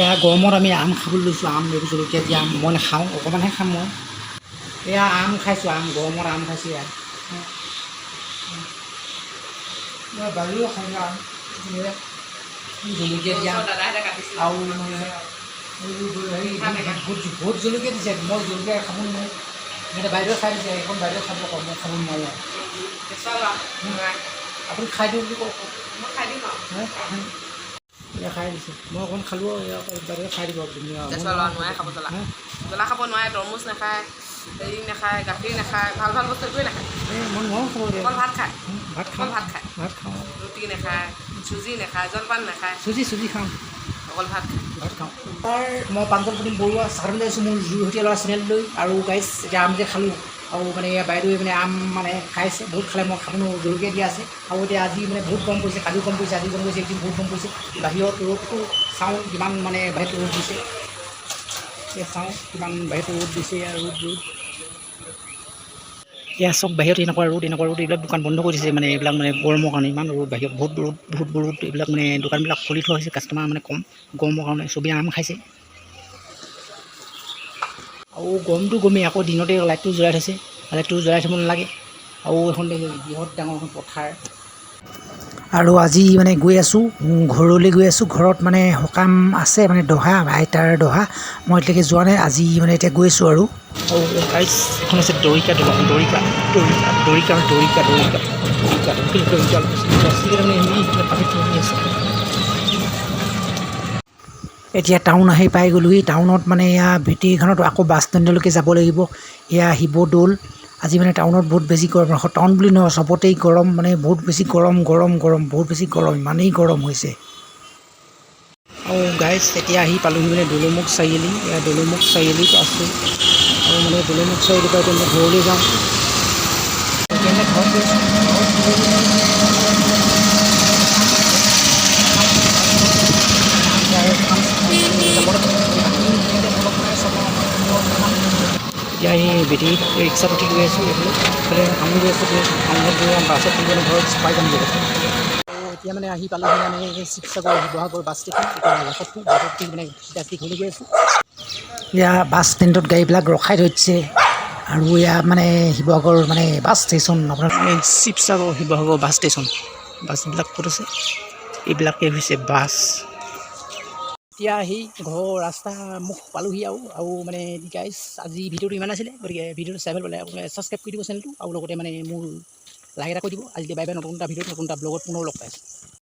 এয়া গৰমত আমি আম খাবলৈ লৈছোঁ আম এইবোৰ জলকীয়া দিয়া আম মই নাখাওঁ অকণমানহে খাম মই। এয়া আম খাইছোঁ আম গৰমত আম খাইছোঁ ইয়াত। বাৰীও খাওঁ আম। জলকীয়া দিয়া আৰু মানে ভোট ভোট জলকীয়া দিছে। মই জলকীয়া খাব নোৱাৰোঁ। এতিয়া বাইদেৱে খাই দিছে এখন বাইদেৱে খাব কওঁ মই খাব নোৱাৰোঁ। আপুনি খাই দিওঁ বুলি কওক হে? এয়া খাই দিছে। মই অকণ খালোঁ আৰু খাই দিব আপুনি ল'ৰা নোৱাৰে খাব জ্বলা? জ্বলা খাব নোৱাৰে তৰমুজ নাখায় হেৰি নাখায় গাখীৰ নাখায় ভাল ভাল বস্তু একোৱেই নাখায়। এই মই নোৱাৰোঁ খাব দিয়ক অকল ভাত খায়। ভাত খাওঁ। ভাত খায়। ভাত খাওঁ। ৰুটি নাখায় চুজি নাখায় জলপান নাখায়। চুজি চুজি খাওঁ। অকল ভাত ভাত খাওঁ। মই প্ৰাঞ্জল প্ৰদীপ বৰুৱা চাবলৈ আহিছোঁ মোৰ জুইহতীয়া ল'ৰা চেনেললৈ আৰু গাইছ এতিয়া আম যে খালোঁ আৰু মানে বাইদেৱে মানে আম মানে খাইছে, বহুত খালে, মই খাব নোৱাৰোঁ জলকীয়া দিয়া আছে। আৰু এতিয়া আজি মানে বহুত কম পৰিছে, কালিও কম পৰিছে, আজি কম পৰিছে একদিন বহুত কম পৰিছে। বাহিৰত ৰ'দটো চাওঁ কিমান মানে বাহিৰত ৰ'দ দিছে। এতিয়া চাওঁ কিমান বাহিৰত ৰ'দ দিছে ৰ'দ ৰ'দ। এয়া চব বাহিৰত এনেকুৱা ৰ'দ এনেকুৱা ৰ'দ, এইবিলাক দোকান বন্ধ কৰি দিছে মানে এইবিলাক মানে গৰমৰ কাৰণে, ইমান ৰ'দ, বাহিৰত বহুত ৰ'দ বহুত ৰ'দ, এইবিলাক মানে দোকানবিলাক খুলি থোৱা হৈছে, কাষ্টমাৰ মানে কম, গৰমৰ কাৰণে, চবেই আম খাইছে। আৰু গৰমটো গমেই আকৌ দিনতে লাইটটো জ্বলাই থৈছে লাইটটো জ্বলাই থ'ব নালাগে আৰু এখন বৃহৎ ডাঙৰ এখন পথাৰ আৰু আজি মানে গৈ আছোঁ ঘৰলৈ গৈ আছোঁ ঘৰত মানে সকাম আছে মানে দহা আইতাৰ দহা মই এতিয়ালৈকে যোৱা নাই আজি মানে এতিয়া গৈ আছোঁ আৰু আৰু এখন আছে দৰিকা দলং দৰিকা দৰিকা দৰিকা দৰিকা দৰিকা দৰিকা দৰিকা দৰিকা এতিয়া টাউন আহি পাই গ'লোহি টাউনত মানে এয়া ভিটিখনত আকৌ বাছ ষ্টেণ্ডলৈকে যাব লাগিব। এয়া শিৱদৌল। আজি মানে টাউনত বহুত বেছি গৰম। টাউন বুলি নহয় চবতেই গৰম। মানে বহুত বেছি গৰম গৰম গৰম বহুত বেছি গৰম। ইমানেই গৰম হৈছে। আৰু গাইজ এতিয়া আহি পালোহি মানে দলুমুখ চাৰিআলি। এয়া দলুমুখ চাৰিআলিত আছোঁ। আৰু মানে দলুমুখ চাৰিআলিৰ পৰা এতিয়া মই ঘৰলৈ যাওঁ। यहाँ बेटी रिक्शा तो ठीक गएछु बोले हामी गएछु গৈ गएर भाषा तिमीले घৰত पाइजाम गएको এতিয়া মানে আহি পালোহি আমি শিৱসাগৰ শিৱসাগৰ বাছ ষ্টেচন বাছত বাছত মানে গাছটি খুলি গৈ আছোঁ এয়া বাছ ষ্টেণ্ডত গাড়ীবিলাক ৰখাই থৈছে, আৰু এয়া মানে শিৱসাগৰ মানে বাছ ষ্টেচন আপোনাৰ শিৱসাগৰ শিৱসাগৰ বাছ ষ্টেচন বাছবিলাক ক'ত আছে? এইবিলাকেই হৈছে বাছ এতিয়া আহি ঘৰৰ ৰাস্তা মুখ পালোহি আৰু আৰু মানে গাইজ আজি ভিডিঅ'টো ইমান আছিলে, গতিকে ভিডিঅ'টো চাই ভালো পালে আপোনালোকে ছাবস্ক্ৰাইব কৰি দিব চেনেলটো আৰু লগতে মানে মোৰ লাইক এটা কৰি দিব আজি বাই বাই নতুন এটা ভিডিঅ'ত, নতুন এটা ব্লগত পুনৰ লগ পাইছোঁ